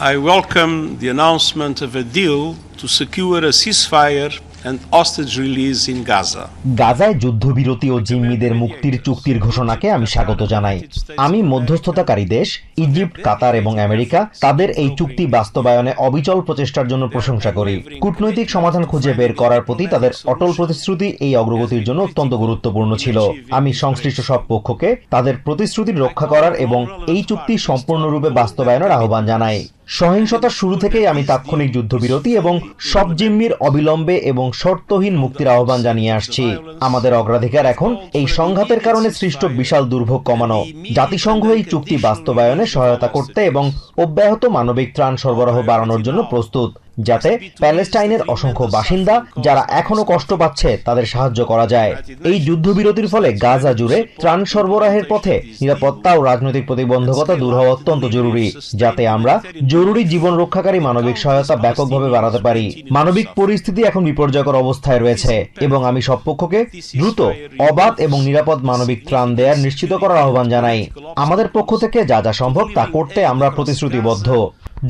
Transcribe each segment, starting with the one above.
I welcome the announcement of a deal to secure a ceasefire and hostage release in Gaza. গাজায় যুদ্ধবিরতি ও জিম্মিদের মুক্তির চুক্তির ঘোষণাকে আমি স্বাগত জানাই। আমি মধ্যস্থতাকারী দেশ, ইজিপ্ট, কাতার এবং আমেরিকা, তাদের এই চুক্তি বাস্তবায়নে অবিচল প্রচেষ্টার জন্য প্রশংসা করি। কূটনৈতিক সমাধান খুঁজে বের করার প্রতি তাদের অটল প্রতিশ্রুতি এই অগ্রগতির জন্য অত্যন্ত গুরুত্বপূর্ণ ছিল। আমি সংশ্লিষ্ট সব পক্ষকে তাদের প্রতিশ্রুতি রক্ষা করার এবং এই চুক্তি সম্পূর্ণরূপে বাস্তবায়নের আহ্বান জানাই। সহিংসতার শুরু থেকেই আমি তাৎক্ষণিক যুদ্ধবিরতি এবং সব জিম্মির অবিলম্বে এবং শর্তহীন মুক্তির আহ্বান জানিয়ে আসছি। আমাদের অগ্রাধিকার এখন এই সংঘাতের কারণে সৃষ্ট বিশাল দুর্ভোগ কমানো, জাতিসংঘ এই চুক্তি বাস্তবায়নে সহায়তা করতে এবং অব্যাহত মানবিক ত্রাণ সরবরাহ বাড়ানোর জন্য প্রস্তুত। যাতে প্যালেস্টাইনের অসংখ্য বাসিন্দা যারা এখনও কষ্ট পাচ্ছে তাদের সাহায্য করা যায়। এই যুদ্ধবিরতির ফলে গাজা জুড়ে ত্রাণ সরবরাহের পথে নিরাপত্তা ও রাজনৈতিক প্রতিবন্ধকতা দূর হওয়া অত্যন্ত জরুরি, যাতে আমরা জরুরি জীবন রক্ষাকারী মানবিক সহায়তা ব্যাপকভাবে বাড়াতে পারি। মানবিক পরিস্থিতি এখন বিপর্যয়কর অবস্থায় রয়েছে এবং আমি সব পক্ষকে দ্রুত, অবাধ এবং নিরাপদ মানবিক ত্রাণ দেয়ার নিশ্চিত করার আহ্বান জানাই। আমাদের পক্ষ থেকে যা যা সম্ভব তা করতে আমরা প্রতিশ্রুতিবদ্ধ।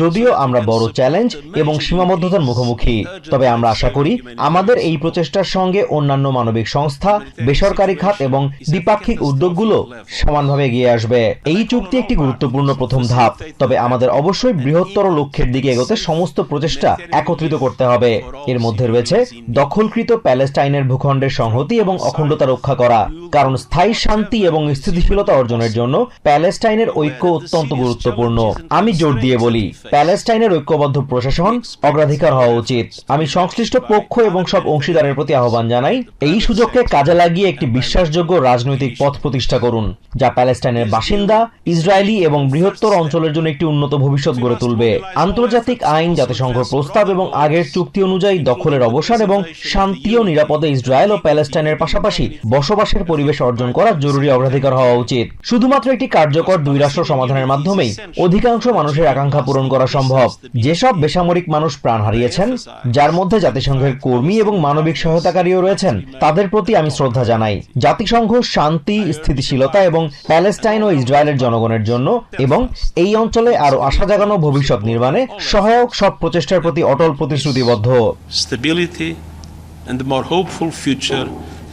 যদিও আমরা বড় চ্যালেঞ্জ এবং সীমাবদ্ধতার মুখোমুখি, তবে আমরা আশা করি আমাদের এই প্রচেষ্টার সঙ্গে অন্যান্য মানবিক সংস্থা, বেসরকারি খাত এবং দ্বিপাক্ষিক উদ্যোগগুলো সমানভাবে এগিয়ে আসবে। এই চুক্তি একটি গুরুত্বপূর্ণ প্রথম ধাপ, তবে আমাদের অবশ্যই বৃহত্তর লক্ষ্যের দিকে এগোতে সমস্ত প্রচেষ্টা একত্রিত করতে হবে। এর মধ্যে রয়েছে দখলকৃত প্যালেস্টাইনের ভূখণ্ডের সংহতি এবং অখণ্ডতা রক্ষা করা, কারণ স্থায়ী শান্তি এবং স্থিতিশীলতা অর্জনের জন্য প্যালেস্টাইনের ঐক্য অত্যন্ত গুরুত্বপূর্ণ। আমি জোর দিয়ে বলি প্যালেস্টাইনের ঐক্যবদ্ধ প্রশাসন অগ্রাধিকার হওয়া উচিত। আমি সংশ্লিষ্ট পক্ষ এবং সব অংশীদারের প্রতি আহ্বান জানাই। এই সুযোগকে কাজে লাগিয়ে একটি বিশ্বাসযোগ্য রাজনৈতিক পথ প্রতিষ্ঠা করুন যা প্যালেস্টাইনের বাসিন্দা ইসরায়েলি এবং বৃহত্তর অঞ্চলের জন্য একটি উন্নত ভবিষ্যৎ গড়ে তুলবে। আন্তর্জাতিক আইন জাতিসংঘ প্রস্তাব এবং আগের চুক্তি অনুযায়ী দখলের অবসান এবং শান্তি ও নিরাপদে ইসরায়েল ও প্যালেস্টাইনের পাশাপাশি বসবাসের পরিবেশ অর্জন করা জরুরি অগ্রাধিকার হওয়া উচিত। শুধুমাত্র একটি কার্যকর দুই রাষ্ট্র সমাধানের মাধ্যমেই অধিকাংশ মানুষের আকাঙ্ক্ষা পূরণ করা সম্ভব। যেসব বেসামরিক মানুষ প্রাণ হারিয়েছেন, যার মধ্যে জাতিসংঘের কর্মী এবং মানবিক সহায়তাকারীও রয়েছেন, তাদের প্রতি আমি শ্রদ্ধা জানাই। জাতিসংঘ শান্তি, স্থিতিশীলতা এবং প্যালেস্টাইন ও ইসরায়েলের জনগণের জন্য এবং এই অঞ্চলে আরও আশা জাগানো ভবিষ্যৎ নির্মাণে সহায়ক সব প্রচেষ্টার প্রতি অটল প্রতিশ্রুতিবদ্ধ।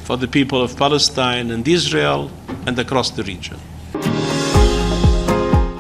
For the people of Palestine and Israel and across the region.